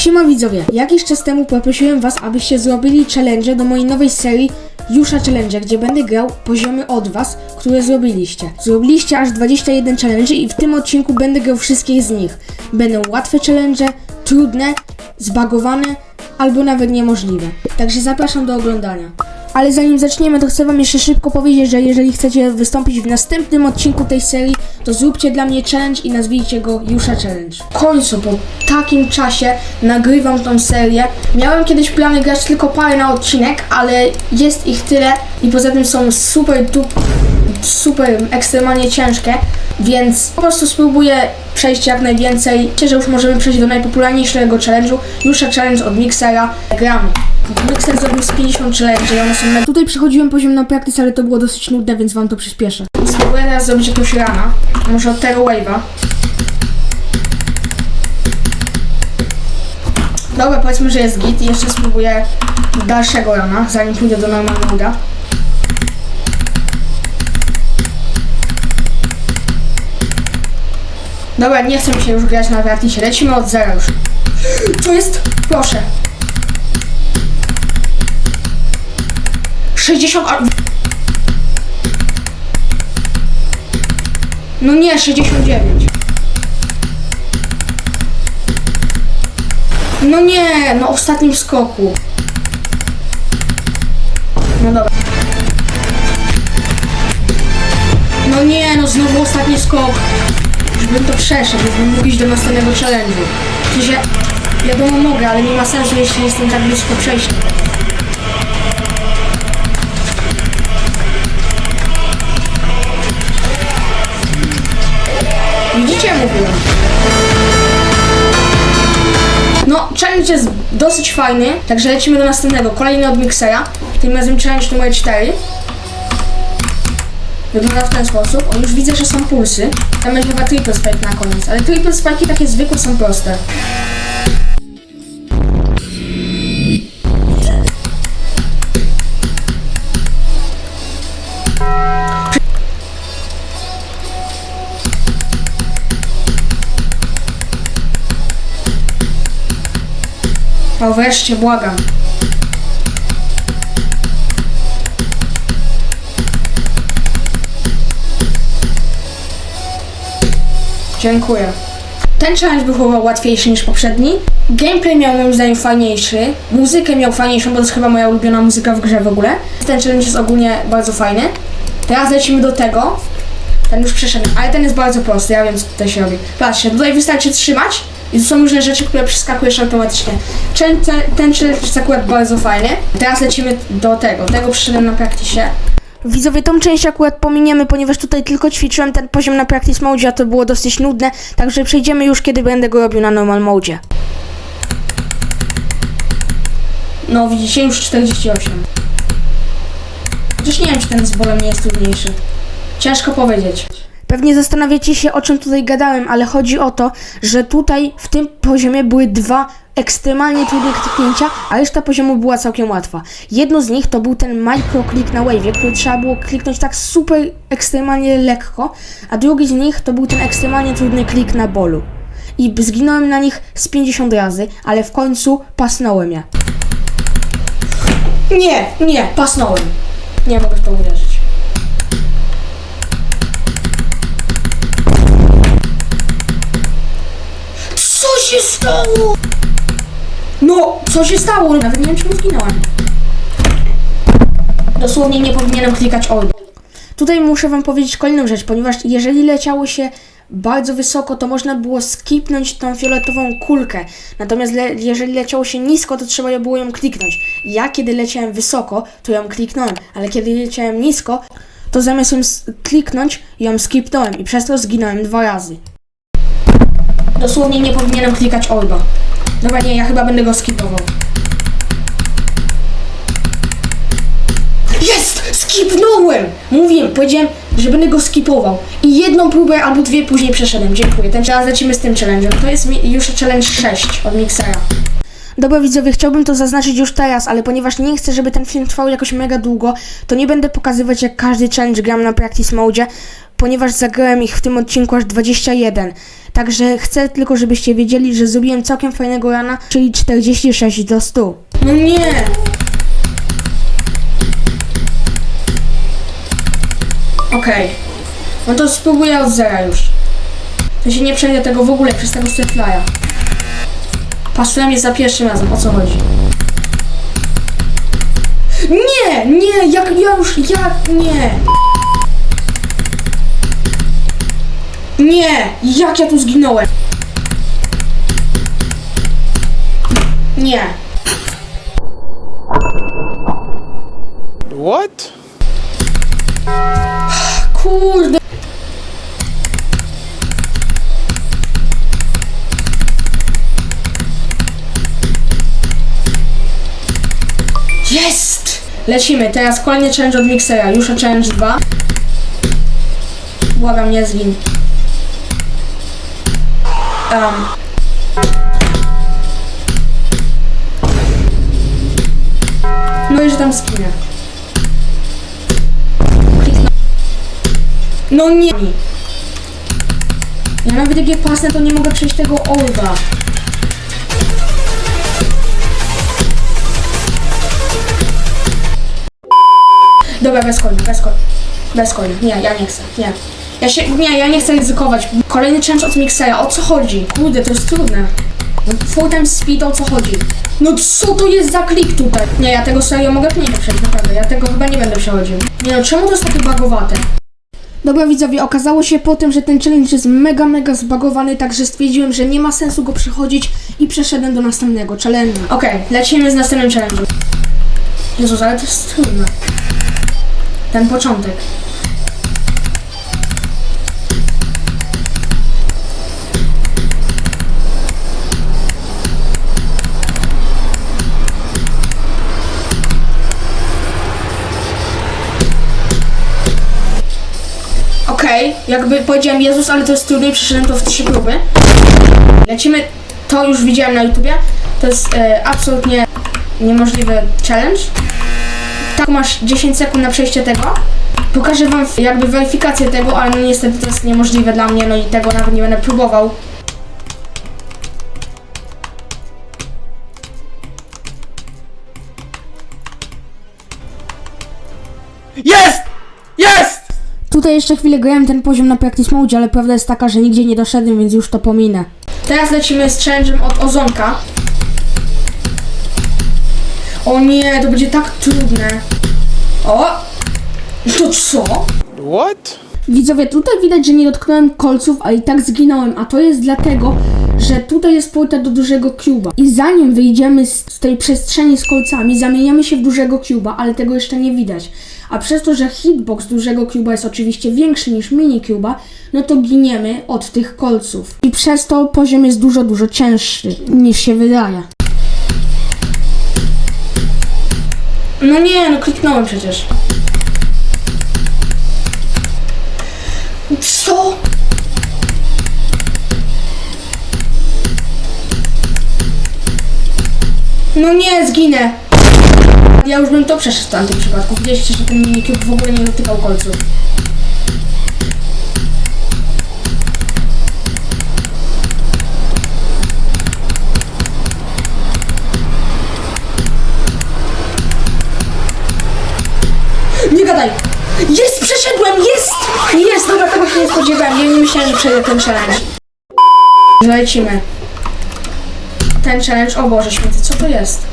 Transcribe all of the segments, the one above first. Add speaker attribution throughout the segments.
Speaker 1: Siema widzowie, jakiś czas temu poprosiłem was, abyście zrobili challenge do mojej nowej serii Jusza Challenge, gdzie będę grał poziomy od was, które zrobiliście. Zrobiliście aż 21 challenge i w tym odcinku będę grał wszystkich z nich. Będą łatwe challenge, trudne, zbagowane albo nawet niemożliwe. Także zapraszam do oglądania. Ale zanim zaczniemy, to chcę wam jeszcze szybko powiedzieć, że jeżeli chcecie wystąpić w następnym odcinku tej serii, to zróbcie dla mnie challenge i nazwijcie go Jusza Challenge. W końcu, po takim czasie nagrywam tą serię. Miałem kiedyś plany grać tylko parę na odcinek, ale jest ich tyle i poza tym są super dup super ekstremalnie ciężkie, więc po prostu spróbuję przejść jak najwięcej. Myślę, że już możemy przejść do najpopularniejszego challenge'u. Jusza Challenge od Mixera. Gramy. Mixer zrobił z 50 challenge i one są. Tutaj przechodziłem poziom na practice, ale to było dosyć nudne, więc wam to przyspieszę. Spróbuję teraz zrobić jakiegoś rana. Może od tego wave'a. Dobra, powiedzmy, że jest git i jeszcze spróbuję dalszego rana, zanim pójdę do normalnego. Dobra, nie chcę się już grać na practice, lecimy od zera już. Co jest? Proszę. 60... a- No nie, 69. No nie, no ostatnim skoku. No dobra. No nie, no znowu ostatni skok. Już bym to przeszedł, już bym mógł iść do następnego challenge'u. W sensie, wiadomo mogę, ale nie ma sensu, jeśli jestem tak blisko przejścia. Widzicie, mówiłem. No, challenge jest dosyć fajny, także lecimy do następnego. Kolejny od tym razem challenge numer 4. Wygląda w ten sposób. O, już widzę, że są pulsy. Tam będzie chyba triple spike na koniec, ale triple spike takie zwykłe są proste. O, wreszcie, błagam. Dziękuję. Ten challenge był chyba łatwiejszy niż poprzedni. Gameplay miał moim zdaniem fajniejszy. Muzykę miał fajniejszą, bo to jest chyba moja ulubiona muzyka w grze w ogóle. Ten challenge jest ogólnie bardzo fajny. Teraz lecimy do tego. Ten już przeszedłem, ale ten jest bardzo prosty, ja wiem co tutaj się robi. Patrzcie, tutaj wystarczy trzymać i to są różne rzeczy, które przeskakujesz automatycznie. Ten, ten, challenge jest akurat bardzo fajny. Teraz lecimy do tego. Tego przyszedłem na praktysie. Widzowie, tą część akurat pominiemy, ponieważ tutaj tylko ćwiczyłem ten poziom na practice mode, a to było dosyć nudne, także przejdziemy już, kiedy będę go robił na normal mode. No, widzicie, już 48. Chociaż nie wiem, czy ten z bolem nie jest trudniejszy. Ciężko powiedzieć. Pewnie zastanawiacie się, o czym tutaj gadałem, ale chodzi o to, że tutaj w tym poziomie były dwa ekstremalnie trudne kliknięcia, a reszta poziomu była całkiem łatwa. Jedno z nich to był ten microclick na wave, który trzeba było kliknąć tak super ekstremalnie lekko, a drugi z nich to był ten ekstremalnie trudny klik na bolu. I zginąłem na nich z 50 razy, ale w końcu pasnąłem je. Nie, nie, pasnąłem. Nie mogę w to uwierzyć. Co się stało? No, co się stało? Nawet nie wiem, czemu zginąłem. Dosłownie nie powinienem klikać all. Tutaj muszę wam powiedzieć kolejną rzecz, ponieważ jeżeli leciało się bardzo wysoko, to można było skipnąć tą fioletową kulkę. Natomiast le jeżeli leciało się nisko, to trzeba było ją kliknąć. Ja kiedy leciałem wysoko, to ją kliknąłem, ale kiedy leciałem nisko, to zamiast ją kliknąć, ją skipnąłem i przez to zginąłem dwa razy. Dosłownie nie powinienem klikać Olba. Dobra, nie, ja chyba będę go skipował. Jest! Skipnąłem! Mówiłem, powiedziałem, że będę go skipował. I jedną próbę albo dwie później przeszedłem. Dziękuję. Ten czas lecimy z tym challenge'em. To jest już challenge 6 od Mixera. Dobra widzowie, chciałbym to zaznaczyć już teraz, ale ponieważ nie chcę, żeby ten film trwał jakoś mega długo, to nie będę pokazywać jak każdy challenge gram na practice mode, ponieważ zagrałem ich w tym odcinku aż 21. Także chcę tylko, żebyście wiedzieli, że zrobiłem całkiem fajnego rana, czyli 46 do 100. No nie! Okej. No to spróbuję od zera już. To się nie przejdę tego w ogóle przez tego setfly'a. Pasuje mnie za pierwszym razem, o co chodzi? Nie, nie, jak ja już, jak, nie. Nie, jak ja tu zginąłem? Nie.
Speaker 2: What?
Speaker 1: Kurde. Jest! Lecimy, teraz kolejny challenge od Mixera, już challenge 2. Błagam, nie zgin. Um. No i że tam zginę. No nie. Ja nawet jak je pasnę, to nie mogę przejść tego orba. Dobra, bez konia, bez konia. Bez konia. Nie, ja nie chcę, nie. Ja się, nie, ja nie chcę ryzykować. Kolejny challenge od Mixera, o co chodzi? Kurde, to jest trudne. No, Full time speed, o co chodzi? No co to jest za klik tutaj? Nie, ja tego serio mogę nie przejść, naprawdę. Ja tego chyba nie będę przechodził. Nie no, czemu to jest takie bagowate? Dobra widzowie, okazało się po tym, że ten challenge jest mega, mega zbagowany, także stwierdziłem, że nie ma sensu go przechodzić i przeszedłem do następnego challenge'u. Okej, lecimy z następnym challenge'em. Jezus, ale to jest trudne. Ten początek. Okej, jakby powiedziałem Jezus, ale to jest trudne i przeszedłem to w trzy próby. Lecimy, to już widziałem na YouTubie. To jest e, absolutnie niemożliwy challenge. Tak masz 10 sekund na przejście tego. Pokażę wam jakby weryfikację tego, ale no niestety to jest niemożliwe dla mnie, no i tego nawet nie będę próbował.
Speaker 2: Jest!
Speaker 1: Tutaj jeszcze chwilę grałem ten poziom na practice mode, ale prawda jest taka, że nigdzie nie doszedłem, więc już to pominę. Teraz lecimy z challenge'em od Ozonka. O nie, to będzie tak trudne. O! To co?
Speaker 2: What?
Speaker 1: Widzowie, tutaj widać, że nie dotknąłem kolców, a i tak zginąłem, a to jest dlatego, że tutaj jest portal do dużego cuba. I zanim wyjdziemy z z tej przestrzeni z kolcami, zamieniamy się w dużego cuba, ale tego jeszcze nie widać. A przez to, że hitbox dużego cuba jest oczywiście większy niż mini cuba, no to giniemy od tych kolców. I przez to poziom jest dużo, dużo cięższy niż się wydaje. No nie, no kliknąłem przecież. Co? No nie, zginę. Ja już bym to przeszedł w tamtym przypadku. Widzieliście, że ten minicube w ogóle nie dotykał kolców. Nie gadaj! Jest, przeszedłem, jest! Jest, dobra, tego się nie spodziewałem. Ja nie myślałem, że przejdę ten challenge. Lecimy. Ten challenge, o Boże święty, co to jest?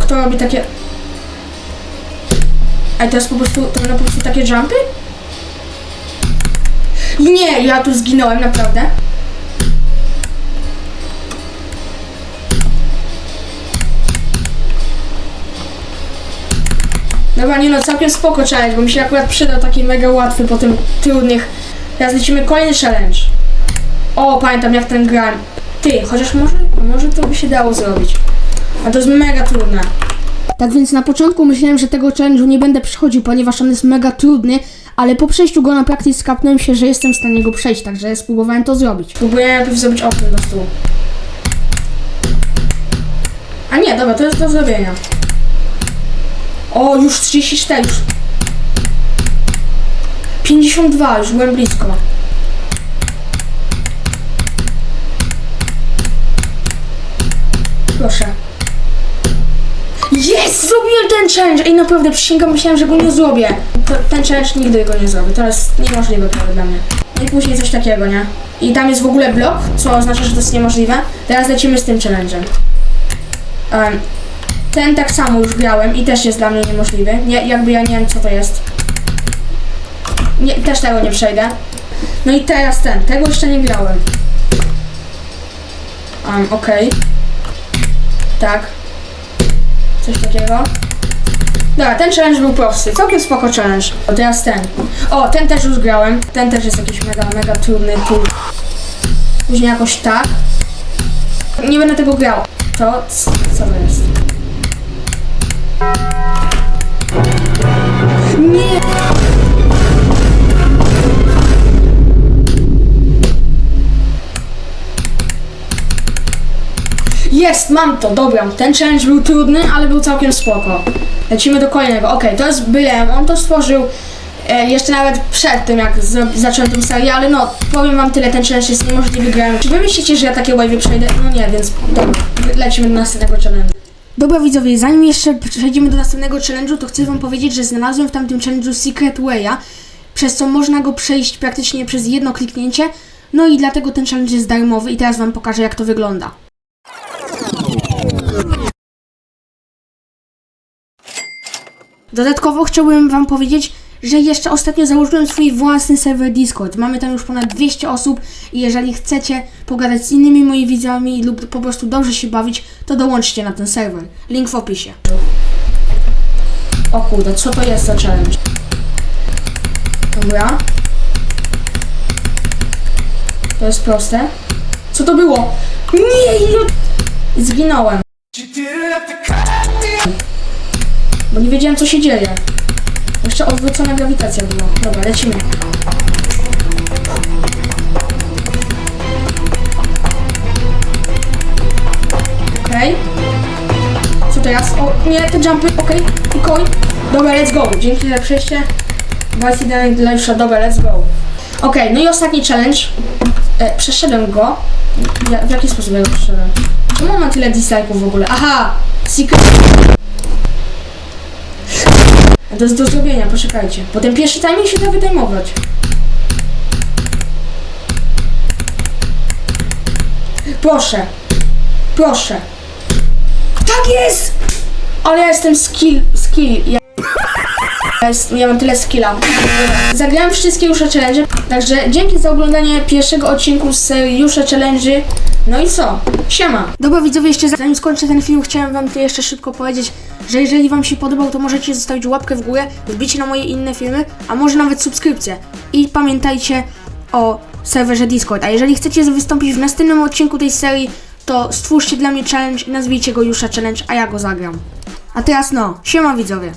Speaker 1: Kto robi takie... A jest po prostu, to będą po prostu takie jumpy? Nie, ja tu zginąłem, naprawdę. Dobra, nie no, całkiem spoko challenge, bo mi się akurat przydał taki mega łatwy po tym trudnych. Teraz lecimy kolejny challenge. O, pamiętam jak ten grałem. Ty, chociaż może, może to by się dało zrobić. A to jest mega trudne. Tak więc na początku myślałem, że tego challenge'u nie będę przechodził, ponieważ on jest mega trudny, ale po przejściu go na praktyce skapnąłem się, że jestem w stanie go przejść, także spróbowałem to zrobić. Próbuję najpierw zrobić okno do stół. A nie, dobra, to jest do zrobienia. O, już 34, już. 52, już byłem blisko. Proszę. Zrobiłem ten challenge! Ej, naprawdę, przysięgam, myślałem, że go nie zrobię. To, ten challenge nigdy go nie zrobię. Jest niemożliwe prawie dla mnie. No i później coś takiego, nie? I tam jest w ogóle blok, co oznacza, że to jest niemożliwe. Teraz lecimy z tym challenge'em. Em, ten tak samo już grałem i też jest dla mnie niemożliwy. Nie, jakby ja nie wiem, co to jest. Nie, też tego nie przejdę. No i teraz ten. Tego jeszcze nie grałem. Um, okej. Tak. Coś takiego. Dobra, ten challenge był prosty. Całkiem spoko challenge. O, teraz ten. O, ten też już grałem. Ten też jest jakiś mega, mega trudny. Tu. Później jakoś tak. Nie będę tego grał. To, co to jest? Jest, mam to, dobra. Ten challenge był trudny, ale był całkiem spoko. Lecimy do kolejnego. Okej, to jest Bylem. On to stworzył e, jeszcze nawet przed tym, jak zacząłem tę serię, ale no, powiem wam tyle, ten challenge jest niemożliwy grałem. Czy wy myślicie, że ja takie wave'y przejdę? No nie, więc dobra, lecimy do następnego challenge'u. Dobra widzowie, zanim jeszcze przejdziemy do następnego challenge'u, to chcę wam powiedzieć, że znalazłem w tamtym challenge'u Secret Way'a, przez co można go przejść praktycznie przez jedno kliknięcie. No i dlatego ten challenge jest darmowy i teraz wam pokażę jak to wygląda. Dodatkowo chciałbym Wam powiedzieć, że jeszcze ostatnio założyłem swój własny serwer Discord. Mamy tam już ponad 200 osób i jeżeli chcecie pogadać z innymi moimi widzami lub po prostu dobrze się bawić, to dołączcie na ten serwer. Link w opisie. O kurde, co to jest za challenge? Dobra. To jest proste. Co to było? Nie! Zginąłem. Bo nie wiedziałem co się dzieje. Jeszcze odwrócona grawitacja była. Dobra, lecimy. Okej. Co teraz? O, nie, te jumpy, okej. I coin. Dobra, let's go. Dzięki za przejście. Vice Daring dla. Dobra, let's go. Okej, no i ostatni challenge. E, przeszedłem go. Ja, w jaki sposób ja go przeszedłem? Czemu on ma tyle dislike'ów w ogóle? Aha! Secret to jest do zrobienia, poczekajcie. Bo ten pierwszy timing się da wytajmować. Proszę. Proszę. Tak jest! Ale ja jestem skill, skill. Ja, ja, jest, ja mam tyle skilla. Zagrałem wszystkie już challenge, także dzięki za oglądanie pierwszego odcinku z serii challenge. No i co? Siema. Dobra widzowie, jeszcze zanim skończę ten film, chciałem wam jeszcze szybko powiedzieć, że jeżeli wam się podobał, to możecie zostawić łapkę w górę, wbicie na moje inne filmy, a może nawet subskrypcję. I pamiętajcie o serwerze Discord. A jeżeli chcecie wystąpić w następnym odcinku tej serii, to stwórzcie dla mnie challenge i nazwijcie go Jusza Challenge, a ja go zagram. A teraz no, siema widzowie.